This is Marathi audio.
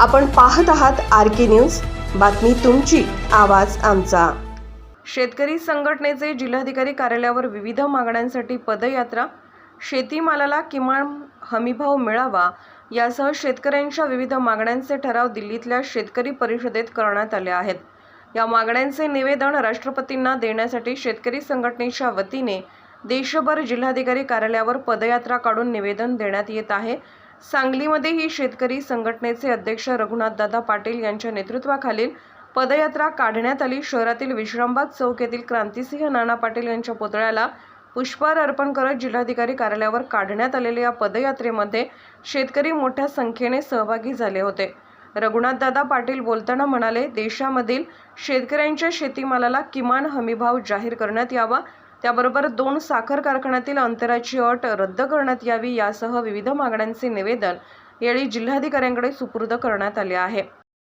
आपण पाहत आहात आर के न्यूज. बातमी तुमची आवाज आमचा. शेतकरी संघटनेचे जिल्हाधिकारी कार्यालयावर विविध मागण्यांसाठी पदयात्रा शेतीमालाला किमान हमीभाव मिळावा यासह शेतकऱ्यांच्या विविध मागण्यांचे ठराव दिल्लीतल्या शेतकरी परिषदेत करण्यात आले आहेत. या मागण्यांचे निवेदन राष्ट्रपतींना देण्यासाठी शेतकरी संघटनेच्या वतीने देशभर जिल्हाधिकारी कार्यालयावर पदयात्रा काढून निवेदन देण्यात येत आहे. सांगलीमध्ये ही शेतकरी संघटनेचे अध्यक्ष रघुनाथदादा पाटील यांच्या नेतृत्वाखालील पदयात्रा काढण्यात आली. शहरातील विश्रामबाग चौक येथील क्रांतिसिंह नाना पाटील यांच्या पुतळ्याला पुष्पहार अर्पण करत जिल्हाधिकारी कार्यालयावर काढण्यात आलेल्या या पदयात्रेमध्ये शेतकरी मोठ्या संख्येने सहभागी झाले होते. रघुनाथदादा पाटील बोलताना म्हणाले देशामधील शेतकऱ्यांच्या शेतीमालाला किमान हमीभाव जाहीर करण्यात यावा. त्याबरोबर दोन साखर कारखान्यातील अंतराची अट रद्द करण्यात यावी यासह विविध मागण्यांचे निवेदन यावेळी जिल्हाधिकाऱ्यांकडे सुपूर्द करण्यात आले आहे.